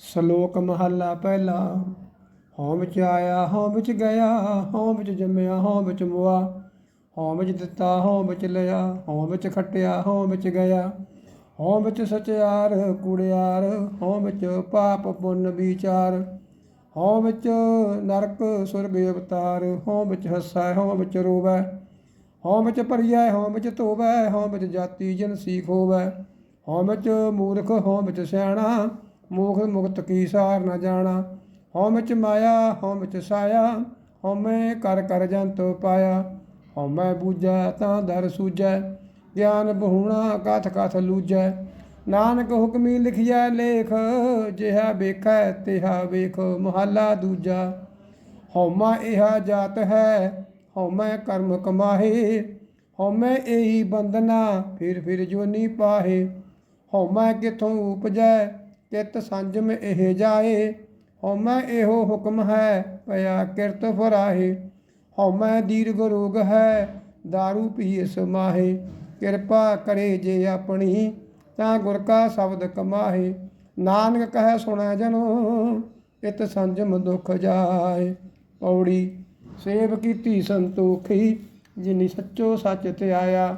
ਸ਼ਲੋਕ ਮਹੱਲਾ ਪਹਿਲਾ ਹਉ ਵਿੱਚ ਆਇਆ ਹਉ ਵਿੱਚ ਗਿਆ ਹਉ ਵਿੱਚ ਜੰਮਿਆ ਹਉ ਵਿੱਚ ਮੁਆ ਹਉ ਵਿੱਚ ਦਿੱਤਾ ਹਉ ਵਿੱਚ ਲਿਆ ਹਉ ਵਿੱਚ ਖੱਟਿਆ ਹਉ ਵਿੱਚ ਗਿਆ ਹਉ ਵਿੱਚ ਸਚਿਆਰ ਕੁੜਿਆਰ ਹਉ ਵਿੱਚ ਪਾਪ ਪੁੰਨ ਵਿਚਾਰ ਹਉ ਵਿੱਚ ਨਰਕ ਸੁਰਗ ਅਵਤਾਰ ਹਉ ਵਿੱਚ ਹੱਸੈ ਹਉ ਵਿੱਚ ਰੋਵੈ ਹਉ ਵਿੱਚ ਭਰੀਐ ਹਉ ਵਿੱਚ ਧੋਵੈ ਹਉ ਵਿੱਚ ਜਾਤੀ ਜਨ ਸੀਖ ਹੋਵੈ ਹਉ ਵਿੱਚ ਮੂਰਖ ਹਉ ਵਿੱਚ ਸਿਆਣਾ ਮੋਖ ਮੁਕਤ ਕੀ ਸਾਰ ਨਾ ਜਾਣਾ। ਹਉ ਵਿੱਚ ਮਾਇਆ ਹਉ ਵਿੱਚ ਸਾਇਆ, ਹਉਮੈ ਕਰ ਕਰ ਜੰਤ ਪਾਇਆ। ਹਉਮੈ ਬੂਝੈ ਤਾਂ ਦਰ ਸੂਝੈ, ਗਿਆਨ ਬਹੁਣਾ ਕਥ ਕਥ ਲੂਝੈ। ਨਾਨਕ ਹੁਕਮੀ ਲਿਖਿਆ ਲੇਖ, ਜਿਹਾ ਵੇਖੈ ਤਿਹਾ ਵੇਖ, ਮਹੱਲਾ ਦੂਜਾ। ਹਉਮੈ ਇਹਾ ਜਾਤ ਹੈ, ਹਉਮੈ ਕਰਮ ਕਮਾਹੇ। ਹਉਮੈ ਇਹੀ ਬੰਦਨਾ ਫਿਰ ਫਿਰ ਜੋਨੀ ਪਾਹੇ। ਹਉਮੈ ਕਿਥੋਂ ਉਪਜੈ ਚਿਤ ਸੰਜਮ ਇਹ ਜਾਏ, ਹਉਮੈ ਇਹੋ ਹੁਕਮ ਹੈ, ਪਿਆ ਕਿਰਤ ਫਰਾਹੇ। ਹਉਮੈ ਦੀਰਘ ਰੋਗ ਹੈ दारू ਪੀਏ ਸਮਾਹੇ ਕਿਰਪਾ ਕਰੇ ਜੇ ਆਪਣੀ, ਤਾਂ ਗੁਰ ਕਾ ਸ਼ਬਦ ਕਮਾਹੇ। ਨਾਨਕ ਕਹੈ ਸੁਣੈ ਜਨੋ, ਇਤ ਸੰਜਮ ਦੁਖ ਜਾਏ। ਪੌੜੀ, ਸੇਵ ਕੀਤੀ ਸੰਤੋਖੀ, ਜਿਨੀ ਸੱਚੋ ਸੱਚ ਧਿਆਇਆ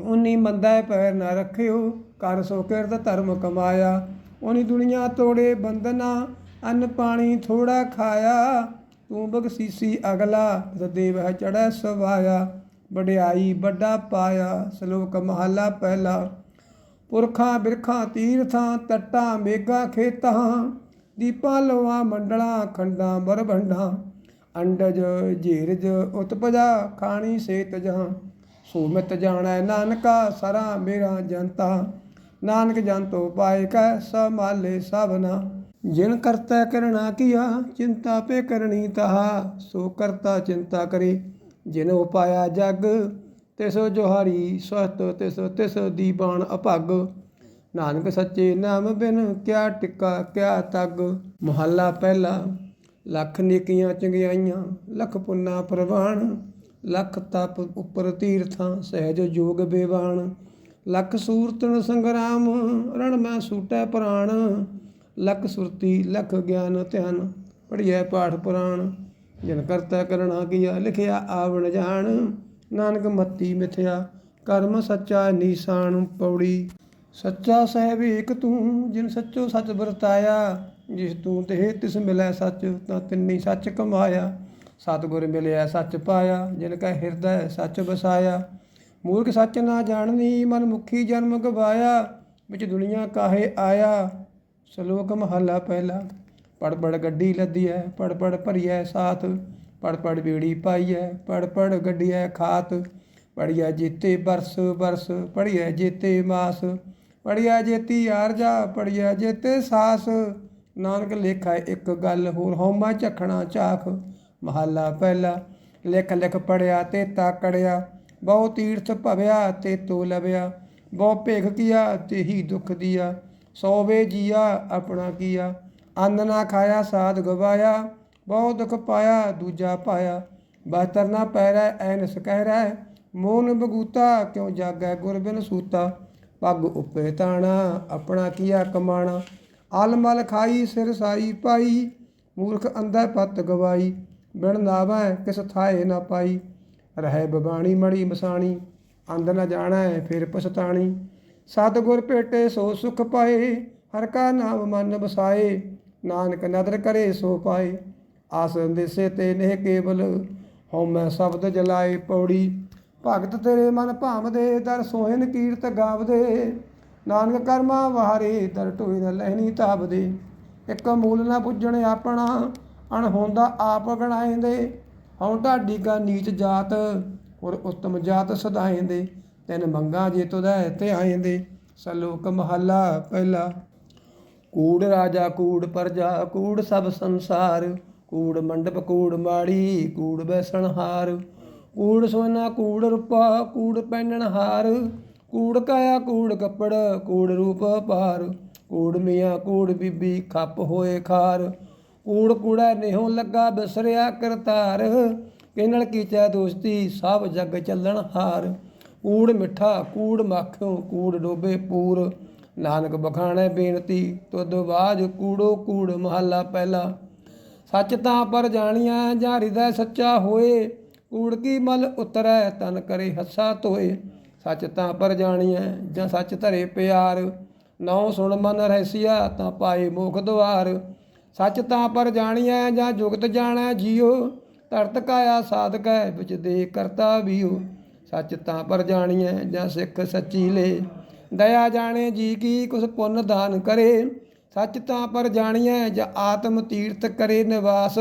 ਉਨੀ ਮੰਦਾ ਪੈਰ ਨਾ ਰੱਖਿਓ, ਕਰ ਸੋ ਕਿਰਤ ਧਰਮ ਕਮਾਇਆ। ਉਨੀ ਦੁਨੀਆ ਤੋੜੇ ਬੰਦਨਾ ਅੰਨ ਪਾਣੀ ਥੋੜਾ ਖਾਇਆ, ਤੂੰ ਬਖਸ਼ੀਸੀ ਅਗਲਾ ਦੇਵ ਹੈ ਚੜੈ ਸਵਾਇਆ, ਵਡਿਆਈ ਵੱਡਾ ਪਾਇਆ, ਸ਼ਲੋਕ ਮਹਲਾ ਪਹਿਲਾ। ਪੁਰਖਾਂ, ਬਿਰਖਾਂ, ਤੀਰਥਾਂ, ਤੱਟਾਂ ਮੇਗਾ ਖੇਤਾਂ, ਦੀਪਾਂ ਲੋਆਂ ਮੰਡਲਾਂ, ਖੰਡਾਂ, ਬਰਬੰਡਾਂ, ਅੰਡਜ, ਜੀਰਜ, ਉਤਪਜਾ, ਖਾਣੀ ਸੇਤ ਜਹਾਂ ਸੂਮਿਤ ਜਾਣੈ ਨਾਨਕਾ, ਸਰਾ, ਮੇਰਾ ਜਨਤਾ। ਨਾਨਕ ਜੰਤੋ ਪਾਏ ਕੈ ਸਮਾਲੇ ਸਭਨਾ ਜਿਨ ਕਰਤਾ ਕਰਣਾ ਕੀਆ, ਚਿੰਤਾ ਪੇ ਕਰਨੀ ਤਹਾ। ਸੋ ਕਰਤਾ ਚਿੰਤਾ ਕਰੇ, ਜਿਨ ਉਪਾਇਆ ਜਗ, ਤਿਸੋ ਜੋਹਾਰੀ ਸਵਸਤ ਤਿਸ ਤਿਸ ਦੀਬਾਨ ਅਭਗ। ਨਾਨਕ ਸੱਚੇ ਨਾਮ ਬਿਨ ਕਿਆ ਟਿੱਕਾ, ਕਿਆ ਤਗ। ਮਹੱਲਾ ਪਹਿਲਾ, ਲੱਖ ਨੇਕੀਆਂ ਚੰਗਿਆਈਆਂ, ਲੱਖ ਪੁੰਨਾ ਪ੍ਰਵਾਨ ਲੱਖ ਤਪ ਉਪਰ ਤੀਰਥਾਂ, ਸਹਿਜ ਜੋਗ ਬੇਵਾਨ ਲੱਖ ਸੂਰਤਨ ਸੰਗਰਾਮ, ਰਣ ਮੈਂ ਸੂਟੈ ਪ੍ਰਾਣ। ਲੱਖ ਸੁਰਤੀ, ਲੱਖ ਗਿਆਨ ਧਿਆਨ ਪੜਿਐ ਪਾਠ ਪੁਰਾਣ। ਜਿਨ ਕਰਤਾ ਕਰਣਾ ਕੀਆ, ਲਿਖਿਆ ਆਵਣ ਜਾਣ। ਨਾਨਕ ਮਤੀ ਮਿਥਿਆ, ਕਰਮ ਸੱਚਾ ਨੀਸਾਨ ਪੌੜੀ। ਸੱਚਾ ਸਹਿਬ ਏਕ ਤੂੰ, ਜਿਨ ਸੱਚੋ ਸੱਚ ਵਰਤਾਇਆ। ਜਿਸ ਤੂੰ ਤੇ ਤਿਸ ਮਿਲੈ ਸੱਚ, ਤਾਂ ਤਿੰਨੀ ਸੱਚ ਕਮਾਇਆ। ਸਤਿਗੁਰ ਮਿਲਿਆ ਸੱਚ ਪਾਇਆ, ਜਿਨ ਕੈ ਹਿਰਦੈ ਸੱਚ ਵਸਾਇਆ। ਮੂਰਖ ਸੱਚ ਨਾ ਜਾਣਨੀ ਮਨ ਮੁਖੀ ਜਨਮ ਗਵਾਇਆ, ਵਿੱਚ ਦੁਨੀਆ ਕਾਹੇ ਆਇਆ? ਸ਼ਲੋਕ ਮਹੱਲਾ ਪਹਿਲਾ ਪੜ ਪੜ ਗੱਡੀ ਲੱਦੀ ਹੈ ਪੜ ਪੜ ਭਰੀਐ ਸਾਥ ਪੜ ਪੜ ਬੀੜੀ ਪਾਈਐ ਪੜ ਪੜ ਗੱਡੀਐ ਖਾਤ ਪੜਿਆ ਜੀਤੇ ਬਰਸ ਬਰਸ ਪੜਿਆ ਜੀਤੇ ਮਾਸ ਪੜਿਆ ਜੇਤੀ ਆਰਜਾ ਪੜਿਆ ਜੇਤੇ ਸਾਸ। ਨਾਨਕ ਲੇਖਾ ਇੱਕ ਗੱਲ ਹੋਰ, ਹਉਮਾ ਝਖਣਾ ਝਾਖ, ਮਹੱਲਾ ਪਹਿਲਾ ਲਿਖ ਲਿਖ ਪੜਿਆ ਤੇ ਤਾਕੜਿਆ ਬਹੁ ਤੀਰਥ ਭਵਿਆ ਤੇ ਤੋ ਲਵਿਆ, ਬਹੁ ਭੇਖ ਕੀਆ ਤੇ ਹੀ ਦੁਖ ਦੀਆ ਸੋਵੇ ਜੀਆ ਆਪਣਾ ਕੀਆ। ਅੰਨ ਨਾ ਖਾਇਆ ਸਾਧ ਗਵਾਇਆ, ਬਹੁ ਦੁਖ ਪਾਇਆ ਦੂਜਾ ਪਾਇਆ। ਬਹਤਰ ਨਾ ਪੈਰੈ, ਐਨਸ ਕਹਿਰੈ, ਮੋਨ ਬਗੂਤਾ, ਕਿਉ ਜਾਗੈ ਗੁਰ ਬਿਨ ਸੂਤਾ। ਪੱਗ ਉਪੇ ਤਾਣਾ, ਆਪਣਾ ਕੀਆ ਕਮਾਣਾ। ਅਲਮਲ ਖਾਈ, ਸਿਰ ਸਾਈ ਪਾਈ, ਮੂਰਖ ਅੰਧਾ ਪਤ ਗਵਾਈ। ਬਿਨ ਨਾਵੈ, ਕਿਸ ਥਾਏ ਨਾ ਪਾਈ। ਰਹਿ ਬਬਾਣੀ ਮੜੀ ਮਸਾਣੀ, ਅੰਧ ਜਾਣਾ ਜਾਣੈ ਫਿਰ ਪਛਤਾਣੀ। ਸਤਿਗੁਰ ਭੇਟੇ ਸੋ ਸੁਖ ਪਾਏ, ਹਰ ਕਾ ਨਾਮ ਮਨ ਬਸਾਏ ਨਾਨਕ ਨਦਰ ਕਰੇ ਸੋ ਪਾਏ। ਆਸ ਅੰਦੇਸੇ ਤੇ ਨਹਿ ਕੇਵਲ ਹਉਮੈ ਸ਼ਬਦ ਜਲਾਏ ਪੌੜੀ। ਭਗਤ ਤੇਰੇ ਮਨ ਭਾਵਦੇ, ਦਰ ਸੋਹਣ ਕੀਰਤ ਗਾਵਦੇ। ਨਾਨਕ ਕਰਮਾ ਵਾਰੇ ਦਰ ਢੋਈ ਨ ਲੈਣੀ ਤਾਬਦੇ ਇੱਕ ਮੂਲ ਨਾ ਪੁੱਜਣ ਆਪਣਾ ਅਣ ਹੁੰਦਾ ਆਪ ਗਣਾਏਂਦੇ ਹਉ ਢਾਡੀ ਕਾ ਨੀਚ ਜਾਤ ਔਰ ਉਤਮ ਜਾਤ ਸਦਾਏਂਦੇ ਤਿੰਨ ਮੰਗਾ ਜੇ ਤੁਧੈ ਤੇ ਆਏਂਦੇ ਸਲੋਕ ਮਹੱਲਾ ਪਹਿਲਾ। ਕੂੜ ਰਾਜਾ, ਕੂੜ ਪਰਜਾ, ਕੂੜ ਸਭ ਸੰਸਾਰ, ਕੂੜ ਮੰਡਪ, ਕੂੜ ਮਾੜੀ, ਕੂੜ ਬੈਸਣਹਾਰ ਕੂੜ ਸੋਨਾ, ਕੂੜ ਰੂਪਾ, ਕੂੜ ਪਹਿਨਣਹਾਰ ਕੂੜ ਕਾਇਆ, ਕੂੜ ਕੱਪੜ, ਕੂੜ ਰੂਪ ਪਾਰ ਕੂੜ ਮੀਆਂ, ਕੂੜ ਬੀਬੀ, ਖੱਪ ਹੋਏ ਖਾਰ। ਕੂੜ ਕੂੜਾ ਨਿਹੋਂ ਲੱਗਾ ਬਿਸਰਿਆ ਕਰਤਾਰ। ਕਿਨਲ ਕੀਚੈ ਦੋਸਤੀ, ਸਭ ਜਗ ਚੱਲਣ ਹਾਰ। ਕੂੜ ਮਿੱਠਾ, ਕੂੜ ਮੱਖਿਓ, ਕੂੜ ਡੋਬੇ ਪੂਰ। ਨਾਨਕ ਬਖਾਣੇ ਬੇਨਤੀ, ਤੁਧ ਬਾਜ ਕੂੜੋ ਕੂੜ ਮਹੱਲਾ ਪਹਿਲਾ। ਸੱਚ ਤਾਂ ਪਰ ਜਾਣੀਆਂ ਜਾਂ ਹਿਰਦੈ ਸੱਚਾ ਹੋਏ। ਕੂੜ ਕੀ ਮਲ ਉਤਰੈ, ਤਨ ਕਰੇ ਹੱਸਾ ਧੋਏ। ਸੱਚ ਤਾਂ ਪਰ ਜਾਣੀਐ, ਜਾਂ ਸੱਚ ਧਰੇ ਪਿਆਰ। ਨੌ ਸੁਣ ਮਨ ਰਹਿਸੀਆ, ਤਾਂ ਪਾਏ ਮੋਖ ਦੁਆਰ। ਸੱਚ ਤਾਂ ਪਰ ਜਾਣੀਐ ਜਾਂ ਜੁਗਤ ਜਾਣੈ ਜੀਉ, ਧਰਤ ਕਾਇਆ ਸਾਧਕੈ ਵਿੱਚ ਦੇ ਕਰਤਾ ਵੀਉ। ਸੱਚ ਤਾਂ ਪਰ ਜਾਣੀਐ ਜਾਂ ਸਿੱਖ ਸੱਚੀ ਲੇ। ਦਇਆ ਜਾਣੇ ਜੀ ਕੀ ਕੁਸ ਪੁੰਨ ਦਾਨ ਕਰੇ। ਸੱਚ ਤਾਂ ਪਰ ਜਾਣੀਐ ਜਾਂ ਆਤਮ ਤੀਰਥ ਕਰੇ ਨਿਵਾਸ।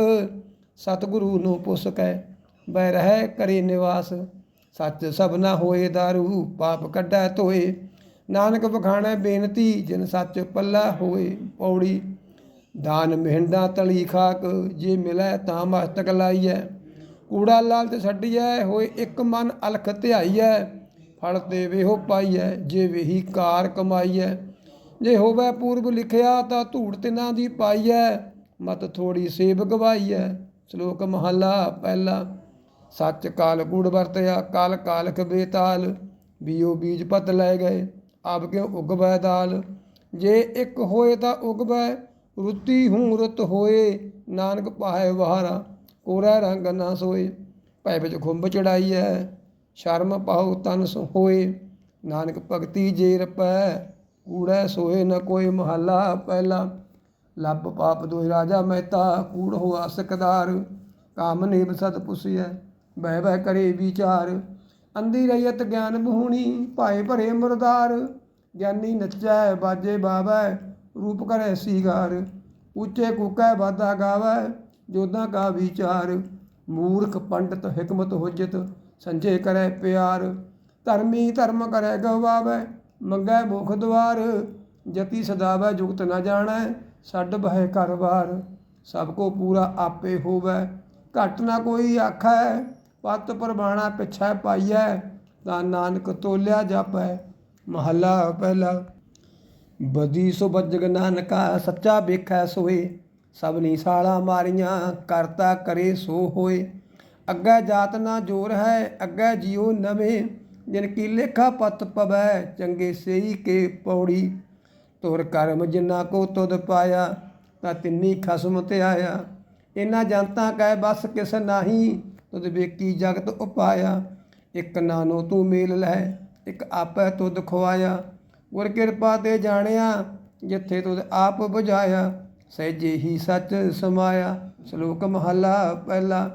ਸਤਿਗੁਰੂ ਨੂੰ ਪੁਸਕੈ ਬੈ ਰਹਿ ਕਰੇ ਨਿਵਾਸ। ਸੱਚ ਸਭਨਾ ਹੋਏ ਦਾਰੂ, ਪਾਪ ਕੱਢੈ ਧੋਏ। ਨਾਨਕ ਬਖਾਣੈ ਬੇਨਤੀ, ਜਿਨ ਸੱਚ ਪੱਲਾ ਹੋਏ ਪੌੜੀ। ਦਾਨ ਮਿਹੰਦਾ ਤਲੀ ਖਾਕ, ਜੇ ਮਿਲੈ ਤਾਂ ਮਸਤਕ ਲਾਈਐ। ਕੂੜਾ ਲਾਲਚ ਛੱਡੀਐ, ਹੋਏ ਇੱਕ ਮਨ ਅਲਖ ਧਿਆਈਐ। ਫਲ ਤੇ ਵੇਹੋ ਪਾਈਐ, ਜੇ ਵੇਹੀ ਕਾਰ ਕਮਾਈਐ। ਜੇ ਹੋਵੇ ਪੂਰਬ ਲਿਖਿਆ ਤਾਂ ਧੂੜ ਤਿਨਾਂ ਦੀ ਪਾਈਐ। ਮਤ ਥੋੜੀ ਸੇਬ ਗਵਾਈਐ, ਸ਼ਲੋਕ ਮਹਲਾ ਪਹਿਲਾ। ਸੱਚ ਕਾਲ ਕੂੜ ਵਰਤਿਆ, ਕਾਲ ਕਾਲਖ ਬੇਤਾਲ। ਬੀਓ ਬੀਜ ਪਤ ਲੈ ਗਏ, ਆਪ ਕਿਉ ਉਗਵੈ ਦਾਲ? ਜੇ ਇੱਕ ਹੋਏ ਤਾਂ ਉਗਵੈ ਰੁੱਤੀ ਹੂੰ ਰੁੱਤ ਹੋਏ, ਨਾਨਕ ਪਾਹੇ ਵਹਾਰਾ, ਕੋਰਾ ਰੰਗ ਨਾ ਸੋਏ, ਭੈ ਵਿੱਚ ਖੁੰਬ ਚੜਾਈ ਚੜਾਈਐ, ਸ਼ਰਮ ਪਾਉ ਤਨ ਸੋ ਹੋਏ, ਨਾਨਕ ਭਗਤੀ ਜੇ ਰਪੈ, ਕੂੜੈ ਸੋਏ ਨ ਕੋਈ ਮਹੱਲਾ ਪਹਿਲਾ, ਲੱਭ ਪਾਪ ਦੋਇ ਰਾਜਾ ਮਹਿਤਾ, ਕੂੜ ਹੋਆ ਸਕਦਾਰ ਕਾਮ ਨੇਬ ਸਤ ਪੁਸੀਐ ਬਹਿ ਬਹਿ ਕਰੇ ਵਿਚਾਰ, ਅੰਧੀ ਰਹੀਤ ਗਿਆਨ ਬਹੂਣੀ, ਭਾਏ ਭਰੇ ਮੁਰਦਾਰ, ਗਿਆਨੀ ਨੱਚੈ, ਬਾਜੇ ਬਾਵੈ ਰੂਪ ਕਰੈ ਸੀਗਾਰ, ਉੱਚੇ ਕੂਕੈ ਬਾਦਾ ਗਾਵੈ ਜੋਦਾਂ ਕਾ ਵਿਚਾਰ, ਮੂਰਖ ਪੰਡਤ ਹਕਮਤ ਹੁਜਤ ਸੰਜੇ ਕਰੈ ਪਿਆਰ। ਧਰਮੀ ਧਰਮ ਕਰੈ ਗਵਾਵੈ, ਮੰਗੈ ਮੁਖ ਦਵਾਰ। ਜਤੀ ਸਦਾਵੈ, ਜੁਗਤ ਨਾ ਜਾਣੈ ਛੱਡ ਬਹਿ ਘਰਵਾਰ ਸਭ ਕੋ ਪੂਰਾ ਆਪੇ ਹੋਵੈ, ਘਟ ਨਾ ਕੋਈ ਆਖੈ, ਪਤ ਪਰਬਾਣਾ ਪਿਛੈ ਪਾਈਐ, ਤਾਂ ਨਾਨਕ ਤੋਲਿਆ ਜਾਪੈ, ਮਹੱਲਾ ਪਹਿਲਾ। ਬਦੀ ਸੋ ਬੱਜਗ ਨਾਨਕਾ, ਸੱਚਾ ਵੇਖੈ ਸੋਏ। ਸਭਨੀ ਸਾਲਾ ਮਾਰੀਆਂ, ਕਰਤਾ ਕਰੇ ਸੋ ਹੋਏ। ਅੱਗੇ ਜਾਤ ਨਾ ਜੋਰ ਹੈ, ਅੱਗੇ ਜਿਉ ਨਵੇਂ। ਜਿਨ ਕੀ ਲੇਖਾ ਪਤ ਪਵੈ, ਚੰਗੇ ਸੇਈ ਕੇ ਪੌੜੀ। ਤੁਰ ਕਰਮ ਜਿਨਾ ਕੋ ਤੁਧ ਪਾਇਆ, ਤਾਂ ਤਿੰਨੀ ਖਸਮ ਤੇ ਆਇਆ। ਇਨਾ ਜਨਤਾ ਕਹਿ ਬਸ ਕਿਸ ਨਾਹੀ, ਤੁਧ ਵੇਕੀ ਜਗਤ ਉਪਾਇਆ। ਇੱਕ ਨਾਨੋ ਤੂੰ ਮੇਲ ਲੈ, ਇੱਕ ਆਪੈ ਤੁਧ ਖਵਾਇਆ। ਗੁਰ ਕਿਰਪਾ ਤੇ ਜਾਣਿਆ, ਜਿੱਥੇ ਤੂੰ ਆਪ ਬੁਝਾਇਆ, ਸਹਿਜੇ ਹੀ ਸੱਚ ਸਮਾਇਆ। ਸ਼ਲੋਕ ਮਹੱਲਾ ਪਹਿਲਾ,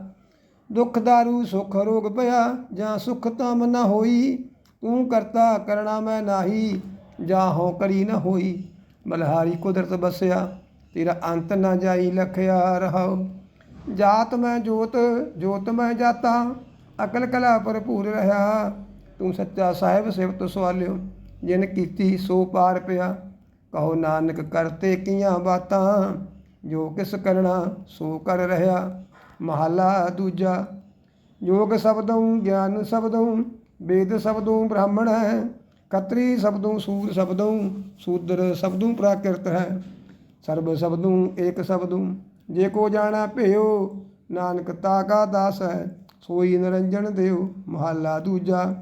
ਦੁੱਖ ਦਾਰੂ, ਸੁਖ ਰੋਗ ਭਇਆ ਜਾਂ ਸੁਖ ਤਮ ਨ ਹੋਈ, ਤੂੰ ਕਰਤਾ ਕਰਣਾ ਮੈਂ ਨਾਹੀ, ਜਾਂ ਹੋ ਕਰੀ ਨ ਹੋਈ। ਮਲਹਾਰੀ ਕੁਦਰਤ ਬਸਿਆ, ਤੇਰਾ ਅੰਤ ਨਾ ਜਾਈ ਲਖਿਆ ਰਹਾਉ। ਜਾਤ ਮੈਂ ਜੋਤ ਜੋਤ ਮੈਂ ਜਾਤਾ, ਅਕਲ ਕਲਾ ਭਰਪੂਰ ਰਹਾ। ਤੂੰ ਸੱਚਾ ਸਾਹਿਬ ਸਿਵਤ ਸਵਾਲਿਓ। ਜਿਨ ਕੀਤੀ ਸੋ ਪਾਰ ਪਿਆ। ਕਹੋ ਨਾਨਕ, ਕਰਤੇ ਕੀਆਂ ਬਾਤਾਂ? ਜੋ ਕਿਸ ਕਰਣਾ, ਸੋ ਕਰ ਰਹਾ। ਮਹਲਾ ਦੂਜਾ ਯੋਗ ਸ਼ਬਦੋਂ ਗਿਆਨ ਸ਼ਬਦੋਂ ਵੇਦ ਸ਼ਬਦੋਂ ਬ੍ਰਾਹਮਣ ਹੈ। ਕਤਰੀ ਸ਼ਬਦੋਂ ਸੂਰ ਸ਼ਬਦੋਂ ਸੂਦਰ ਸ਼ਬਦੋਂ ਪ੍ਰਾਕਿਰਤ ਹੈ। ਸਰਬ ਸ਼ਬਦੋਂ, ਏਕ ਸ਼ਬਦੋਂ, ਜੇ ਕੋ ਜਾਣਾ ਭਿਓ, ਨਾਨਕ ਤਾਕਾ ਦਾਸ ਹੈ। ਸੋਈ ਨਿਰੰਜਨ ਦੇਵ ਮਹੱਲਾ ਦੂਜਾ,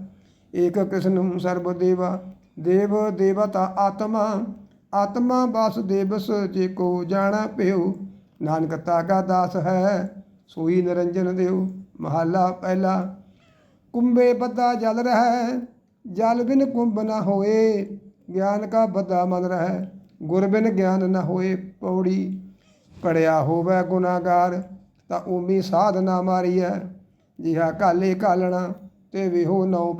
ਏਕ ਕ੍ਰਿਸ਼ਨ ਸਰਬ ਦੇਵਾ। ਦੇਵ ਦੇਵਤਾ ਆਤਮਾ ਆਤਮਾ ਬਸ ਦੇਵਸ ਜੇ ਕੋ ਜਾਣਾ ਪਿਓ ਨਾਨਕ ਤਾਕਾ ਦਾਸ ਹੈ, ਸੋਈ ਨਿਰੰਜਨ ਦੇਵ, ਮਹੱਲਾ ਪਹਿਲਾ। ਕੁੰਬੇ ਬੱਦਾ ਜਲ ਰਹਿ, ਜਲ ਬਿਨ ਕੁੰਭ ਨਾ ਹੋਏ। ਗਿਆਨ ਕਾ ਬੱਦਾ ਮਨ ਰਹਿ, ਗੁਰ ਬਿਨ ਗਿਆਨ ਨਾ ਹੋਏ ਪੌੜੀ। ਪੜਿਆ ਹੋਵੇ ਗੁਨਾਹਗਾਰ, ਤਾਂ ਉਮੀ ਸਾਧ ਨਾ ਹੈ ਜਿਹਾ ਕਾਲੇ ਕਾਲਣਾ ਤੇ ਵਿਹੋ ਨਉ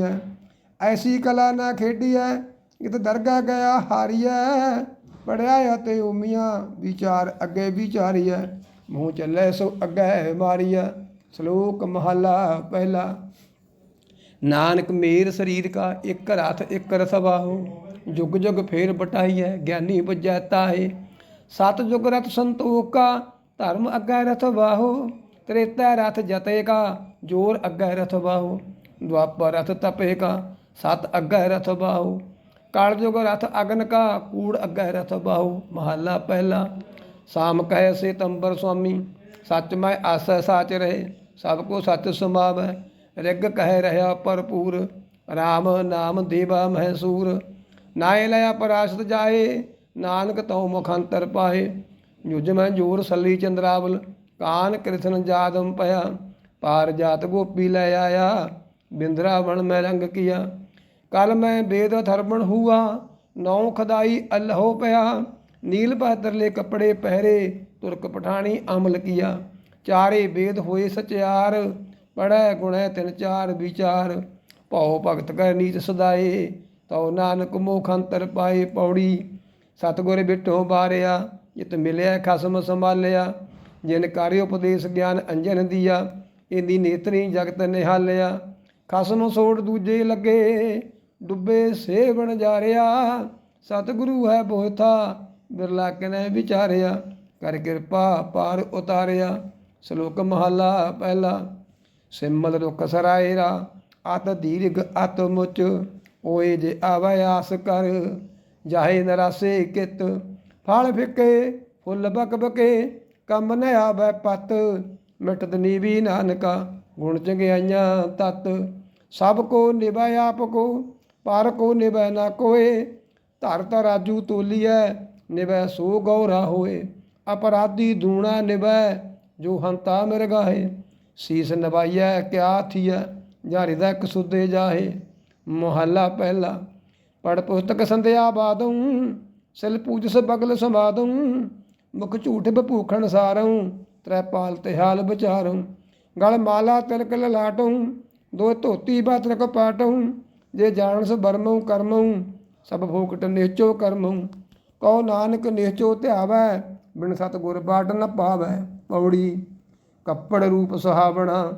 ਹੈ ਐਸੀ ਕਲਾ ਨਾ ਖੇਡੀਐ ਕਿਤ ਦਰਗਾ ਗਿਆ ਹਾਰੀਐ। ਪੜਿਆ ਅਤੇ ਉਮੀਆਂ, ਵਿਚਾਰ ਅੱਗੇ ਵਿਚਾਰੀਐ। ਮੂੰਹ ਚੱਲੇ ਸੋ ਅੱਗੇ ਮਾਰੀਐ। ਸ਼ਲੋਕ ਮਹਲਾ ਪਹਿਲਾ। ਨਾਨਕ ਮੇਰ ਸਰੀਰ ਕਾ ਇੱਕ ਰਥ ਇੱਕ ਰਸਵਾਹੋ ਜੁਗ ਜੁਗ ਫੇਰ ਬਟਾਈਐ ਗਿਆਨੀ ਬੁਝੈ ਤਾਹੇ। ਸਤ ਜੁਗ ਰਥ ਸੰਤੋਖਾ ਧਰਮ ਅੱਗੇ ਰਥ ਵਾਹੋ ਤ੍ਰੇਤਾ ਰਥ ਜਤੇ ਕਾ, ਜੋਰ ਅੱਗੇ ਰਥ ਵਾਹੋ ਦੁਆਪਰ ਰਥ ਤਪੇ ਕਾ। ਸਤ ਅੱਗੇ ਰਥ ਵਾਹੋ ਕਾਲ ਰਥ ਅਗਨ ਕਾ, ਕੂੜ ਅੱਗੇ ਰਥ ਵਾਹੋ ਮਹੱਲਾ ਪਹਿਲਾ। ਸਾਮ ਕਹਿ ਸੇ ਤੰਬਰ ਸੁਆਮੀ ਸੱਚ ਮੈਂ ਆਸੈ ਸਾਚ ਰਹੇ, ਸਭ ਕੋ ਸੱਚ ਸਮਾਵੈ। ਰਿਗ ਕਹਿ ਰਹਾ ਭਰਪੂਰ RAM ਨਾਮ ਦੇਵਾ ਮਹਿਸੂਰ। ਨਾਏ ਲਿਆ ਪਰਾਸ਼ਤ ਜਾਏ, ਨਾਨਕ ਤਉ ਮੁਖੰਤਰ ਪਾਏ। ਜੁਜ ਮੈਂ ਜੋਰ ਸੱਲੀ ਚੰਦਰਾਵਲ, ਕਾਨ ਕ੍ਰਿਸ਼ਨ ਜਾਦਮ ਪਿਆ। ਪਾਰ ਜਾਤ ਗੋਪੀ ਲੈ ਆਇਆ, ਬਿੰਦਰਾਵਣ ਮੈਂ ਰੰਗ ਕੀਆ। ਕਲ ਮੈਂ ਬੇਦ ਥਰਮਣ ਹੂਆ ਨੌ ਖਦਾਈ ਅਲਹੋ ਪਿਆ। ਨੀਲ ਬਹਾਦਰਲੇ ਕੱਪੜੇ ਪਹਿਰੇ, ਤੁਰਕ ਪਠਾਣੀ ਅਮਲ ਕੀਆ। ਚਾਰੇ ਬੇਦ ਹੋਏ ਸਚਿਆਰ ਪੜੈ ਗੁਣੈ ਤਿਨ ਚਾਰ ਵਿਚਾਰ। ਭਉ ਭਗਤ ਕੈ ਨੀਤ ਸਦਾਏ, ਤਉ ਨਾਨਕ ਮੋਖ ਅੰਤਰ ਪਾਏ ਪੌੜੀ। ਸਤਗੁਰ ਬਿਟੋ ਬਾਰਿਆ, ਜਿਤ ਮਿਲਿਆ ਖਸਮ ਸੰਭਾਲਿਆ। ਜਿਨ ਕਾਰਿ ਉਪਦੇਸ਼ ਗਿਆਨ ਅੰਜਨ ਦੀਆ ਇੰਦੀ ਨੇਤਰੀ ਜਗਤ ਨਿਹਾਲਿਆ। ਖਸਮ ਸੋੜ ਦੂਜੇ ਲੱਗੇ ਡੁੱਬੇ ਸੇਵਣ ਜਾਰਿਆ ਸਤਿਗੁਰੂ ਹੈ ਬੋਥਾ ਬਿਰਲਾ ਕਿਨੇ ਵਿਚਾਰਿਆ? ਕਰ ਕਿਰਪਾ ਪਾਰ ਉਤਾਰਿਆ। ਸ਼ਲੋਕ ਮਹਲਾ ਪਹਿਲਾ। ਸਿਮਲ ਰੁਖ ਸਰਾਇਰਾ, ਅਤ ਦੀਰਘ ਅਤ ਮੁਚ। ਓਏ ਜੇ ਆਵੈ ਆਸ ਕਰ, ਜਾਹੇ ਨਰਾਸੇ ਕਿਤ। ਫਲ ਫਿੱਕੇ, ਫੁੱਲ ਬਕ ਬਕੇ, ਕੰਮ ਨ ਆਵੈ ਪਤ। ਮਿਟਤ ਨੀਵੀ ਨਾਨਕਾ, ਗੁਣ ਚੰਗਿਆਈਆਂ ਤਤ। ਸਭ ਕੋ ਨਿਭੈ ਆਪ ਕੋ ਪਰ ਕੋ ਨਿਭੈ ਨਾ ਕੋਏ, ਧਰ ਤ ਰਾਜੂ ਤੋਲੀਐ, ਨਿਭੈ ਸੋ ਗੌਰਾ ਹੋਏ। ਅਪਰਾਧੀ ਦੂਣਾ ਨਿਭੈ, ਜੋ ਹੰਤਾ ਮਿਰਗਾਹੇ ਸੀਸ ਨਵਾਈਐ ਕਿਆ ਥੀਐ ਜਾਂ ਹਿਰਦੈ ਕਸੁਦੇ ਜਾਹੇ। ਮੁਹੱਲਾ ਪਹਿਲਾ ਪੜ ਪੁਸਤਕ ਸੰਧਿਆ ਬਾਦਉ, ਸਿਲ ਪੂਜਸ ਬਗਲ ਸਮਾਦਉ ਮੁਖ ਝੂਠ ਬਭੂਖਣ ਸਾਰਉ ਤ੍ਰੈ ਪਾਲ ਤੇ ਹਾਲ ਵਿਚਾਰਉ। ਗਲ ਮਾਲਾ ਤਿਲਕ ਲਲਾਟਉ ਦੋ ਧੋਤੀ ਬਾਤਨ ਕੋ ਪਾਟਉ। ਜੇ ਜਾਣਸ ਬਰਮਉ ਕਰਮਉ ਸਭ ਫੋਕਟ ਨਿਹਚੋ ਕਰਮਉ ਕਉ ਨਾਨਕ ਨਿਹਚੋ ਧਿਆਵੈ, ਬਿਨ ਸਤ ਗੁਰ ਬਾਟ ਨ ਪਾਵੈ। ਪੌੜੀ ਕੱਪੜ ਰੂਪ ਸੁਹਾਵਣਾ,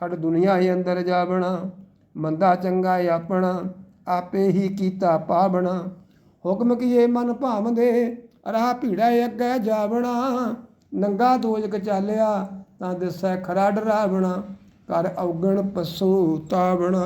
ਸਾਡ ਦੁਨੀਆ ਹੀ ਅੰਦਰ ਜਾਵਣਾ। ਮੰਦਾ ਚੰਗਾ ਆਪਣਾ, ਆਪੇ ਹੀ ਕੀਤਾ ਪਾਵਣਾ। ਹੁਕਮ ਕੀਏ ਮਨ ਭਾਵਦੇ, ਰਾਹ ਭੀੜਾ ਅੱਗੇ ਜਾਵਣਾ। ਨੰਗਾ ਦੋਜਕ ਚਾਲਿਆ, ਤਾਂ ਦਿਸੈ ਖਰਾ ਡਰਾਵਣਾ। ਕਰ ਔਗਣ ਪਸੂ ਤਾਵਣਾ।